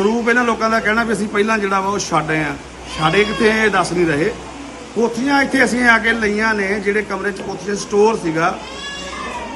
ਸਰੂਪ ਇਹਨਾਂ ਲੋਕਾਂ ਦਾ ਕਹਿਣਾ ਵੀ ਅਸੀਂ ਪਹਿਲਾਂ ਜਿਹੜਾ ਵਾ ਉਹ ਛੱਡ ਆਏ ਆ। ਛਾੜੇ ਕਿਤੇ ਇਹ ਦੱਸ ਨਹੀਂ ਰਹੇ। ਕੋਠੀਆਂ ਇੱਥੇ ਅਸੀਂ ਆ ਕੇ ਲਈਆਂ ਨੇ ਜਿਹੜੇ ਕਮਰੇ 'ਚ ਕੋਠੀਆਂ ਸਟੋਰ ਸੀਗਾ।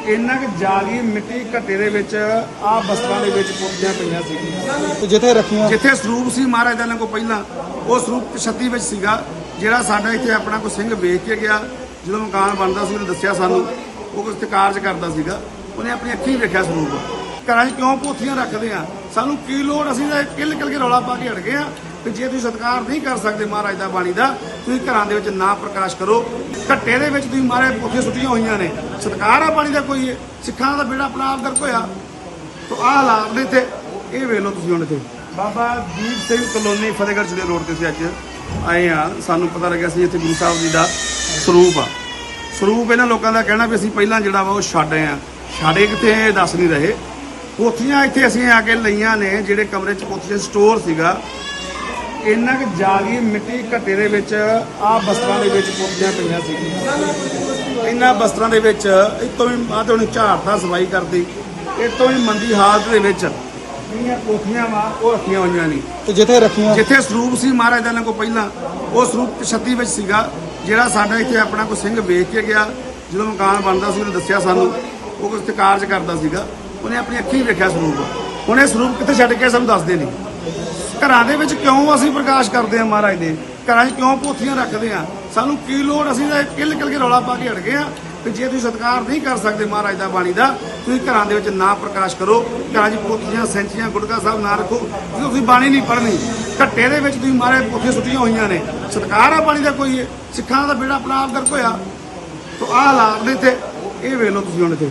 ਇੰਨਾ ਕਿ ਜਾਲੀ ਮਿੱਟੀ ਘੱਟੇ ਦੇ ਵਿੱਚ ਆ ਬਸਤਾਂ ਦੇ ਵਿੱਚ ਕੋਠੀਆਂ ਪਈਆਂ ਸੀਗੀਆਂ। ਤੇ ਜਿੱਥੇ ਰੱਖੀਆਂ? ਜਿੱਥੇ ਸਰੂਪ ਸੀ ਮਹਾਰਾਜ ਦਾ ਕੋ ਪਹਿਲਾਂ ਉਹ ਸਰੂਪ 36 ਵਿੱਚ ਸੀਗਾ। ਜਿਹੜਾ ਸਾਡਾ ਇੱਥੇ ਆਪਣਾ ਕੋਈ ਸਿੰਘ ਵੇਖ ਕੇ ਗਿਆ ਜਦੋਂ ਮਕਾਨ ਬਣਦਾ ਸੀ ਉਹਨੇ ਦੱਸਿਆ ਸਾਨੂੰ ਉਹ ਕੁਝ ਕਾਰਜ ਕਰਦਾ ਸੀਗਾ। ਉਹਨੇ ਆਪਣੀ ਅੱਖੀਂ ਵੇਖਿਆ ਸਰੂਪ। ਘਰਾਂ 'ਚ ਕਿਉਂ ਪੋਥੀਆਂ ਰੱਖਦੇ ਆ? ਸਾਨੂੰ ਕੀ ਲੋੜ? ਅਸੀਂ ਤਾਂ ਕਿੱਲ ਕਿੱਲ ਕੇ ਰੌਲਾ ਪਾ ਕੇ ਹਟ ਗਏ ਆ। ਕਿ ਜੇ ਤੁਸੀਂ ਸਤਿਕਾਰ ਨਹੀਂ ਕਰ ਸਕਦੇ ਮਹਾਰਾਜ ਦਾ ਬਾਣੀ ਦਾ, ਤੁਸੀਂ ਘਰਾਂ ਦੇ ਵਿੱਚ ਨਾ ਪ੍ਰਕਾਸ਼ ਕਰੋ। ਘੱਟੇ ਦੇ ਵਿੱਚ ਤੁਸੀਂ ਮਹਾਰਾਜ ਪੋਥੀਆਂ ਸੁੱਟੀਆਂ ਹੋਈਆਂ ਨੇ। ਸਤਿਕਾਰ ਆ ਬਾਣੀ ਦਾ ਕੋਈ? ਸਿੱਖਾਂ ਦਾ ਬੇੜਾ ਆਪਣਾ ਆਪ ਗਰਕ ਹੋਇਆ। ਤੋ ਆਹ ਹਾਲਾਤ ਨੇ ਇੱਥੇ। ਇਹ ਵੇਖ ਲਓ ਤੁਸੀਂ ਹੁਣ ਇੱਥੇ। ਬਾਬਾ ਦੀਪ ਸਿੰਘ ਕਲੋਨੀ ਫਤਿਹਗੜ੍ਹ ਜ਼ਿਲ੍ਹੇ ਰੋਡ ਤੇ ਅਸੀਂ ਅੱਜ ਆਏ ਆ। ਸਾਨੂੰ ਪਤਾ ਲੱਗਿਆ ਸੀ ਇੱਥੇ ਗੁਰੂ ਸਾਹਿਬ ਜੀ ਦਾ ਸਰੂਪ ਆ। ਸਰੂਪ ਇਹਨਾਂ ਲੋਕਾਂ ਦਾ ਕਹਿਣਾ ਵੀ ਅਸੀਂ ਪਹਿਲਾਂ ਜਿਹੜਾ ਵਾ ਉਹ ਛੱਡ ਆਏ ਆ। ਛਾੜੇ ਕਿਤੇ ਇਹ ਦੱਸ ਨਹੀਂ ਰਹੇ। ਕੋਠੀਆਂ ਇੱਥੇ ਅਸੀਂ ਆ ਕੇ ਲਈਆਂ ਨੇ ਜਿਹੜੇ ਕਮਰੇ 'ਚ ਕੋਠੀਆਂ ਸਟੋਰ ਸੀਗਾ। ਇੰਨਾ ਕਿ ਜਾਲੀ ਮਿੱਟੀ ਘੱਟੇ ਦੇ ਵਿੱਚ ਆ ਬਸਤਰਾਂ ਦੇ ਵਿੱਚ ਕੋਠੀਆਂ ਪਈਆਂ ਸੀਗੀਆਂ ਇਹਨਾਂ ਬਸਤਰਾਂ ਦੇ ਵਿੱਚ ਇਤੋਂ ਵੀ ਆ ਤੇ ਹੁਣ ਝਾੜਦਾ ਸਫ਼ਾਈ ਕਰਦੀ ਇਹ ਤੋਂ ਵੀ ਮੰਦੀ ਹਾਲਤ ਦੇ ਵਿੱਚ ਜਿਹੜੀਆਂ ਕੋਠੀਆਂ ਵਾ ਉਹ ਰੱਖੀਆਂ ਹੋਈਆਂ ਨੇ। ਤੇ ਜਿੱਥੇ ਰੱਖੀਆਂ? ਜਿੱਥੇ ਸਰੂਪ ਸੀ ਮਹਾਰਾਜ ਦਾ ਕੋ ਪਹਿਲਾਂ ਉਹ ਸਰੂਪ 36 ਵਿੱਚ ਸੀਗਾ ਜਿਹੜਾ ਸਾਡਾ ਇੱਥੇ ਆਪਣਾ ਕੋਈ ਸਿੰਘ ਵੇਖ ਕੇ ਗਿਆ ਜਦੋਂ ਮਕਾਨ ਬਣਦਾ ਸੀ ਉਹਨੇ ਦੱਸਿਆ ਸਾਨੂੰ ਉਹ ਕੁਝ ਕਾਰਜ ਕਰਦਾ ਸੀਗਾ। ਉਹਨੇ ਆਪਣੀ ਅੱਖੀਂ ਵੇਖਿਆ ਸਰੂਪ। ਹੁਣ ਇਹ ਸਰੂਪ ਕਿੱਥੇ ਛੱਡ ਕੇ ਸਾਨੂੰ ਦੱਸਦੇ ਨਹੀਂ ਘਰਾਂ ਦੇ ਵਿੱਚ ਕਿਉਂ ਅਸੀਂ ਪ੍ਰਕਾਸ਼ ਕਰਦੇ ਹਾਂ ਮਹਾਰਾਜ ਦੇ? ਘਰਾਂ 'ਚ ਕਿਉਂ ਪੋਥੀਆਂ ਰੱਖਦੇ ਆ ਸਾਨੂੰ ਕੀ ਲੋੜ? ਅਸੀਂ ਤਾਂ ਕਿੱਲ ਕਿੱਲ ਕੇ ਰੌਲਾ ਪਾ ਕੇ ਹਟ ਗਏ ਆ ਕਿ ਜੇ ਤੁਸੀਂ ਸਤਿਕਾਰ ਨਹੀਂ ਕਰ ਸਕਦੇ ਮਹਾਰਾਜ ਦਾ ਬਾਣੀ ਦਾ, ਤੁਸੀਂ ਘਰਾਂ ਦੇ ਵਿੱਚ ਨਾ ਪ੍ਰਕਾਸ਼ ਕਰੋ। ਘਰਾਂ 'ਚ ਪੋਥੀਆਂ, ਸੈਂਚੀਆਂ, ਗੁਟਕਾ ਸਾਹਿਬ ਨਾ ਰੱਖੋ। ਜਦੋਂ ਤੁਸੀਂ ਬਾਣੀ ਨਹੀਂ ਪੜ੍ਹਨੀ। ਘੱਟੇ ਦੇ ਵਿੱਚ ਤੁਸੀਂ ਮਹਾਰਾਜ ਪੋਥੀਆਂ ਸੁੱਟੀਆਂ ਹੋਈਆਂ ਨੇ। ਸਤਿਕਾਰ ਆ ਬਾਣੀ ਦਾ ਕੋਈ? ਸਿੱਖਾਂ ਦਾ ਬੇੜਾ ਆਪਣਾ ਆਪ ਗਰਕ ਹੋਇਆ। ਤੋ ਆਹ ਹਾਲਾਤ ਨੇ ਇੱਥੇ। ਇਹ ਵੇਖ ਲਓ ਤੁਸੀਂ ਹੁਣ ਇੱਥੇ।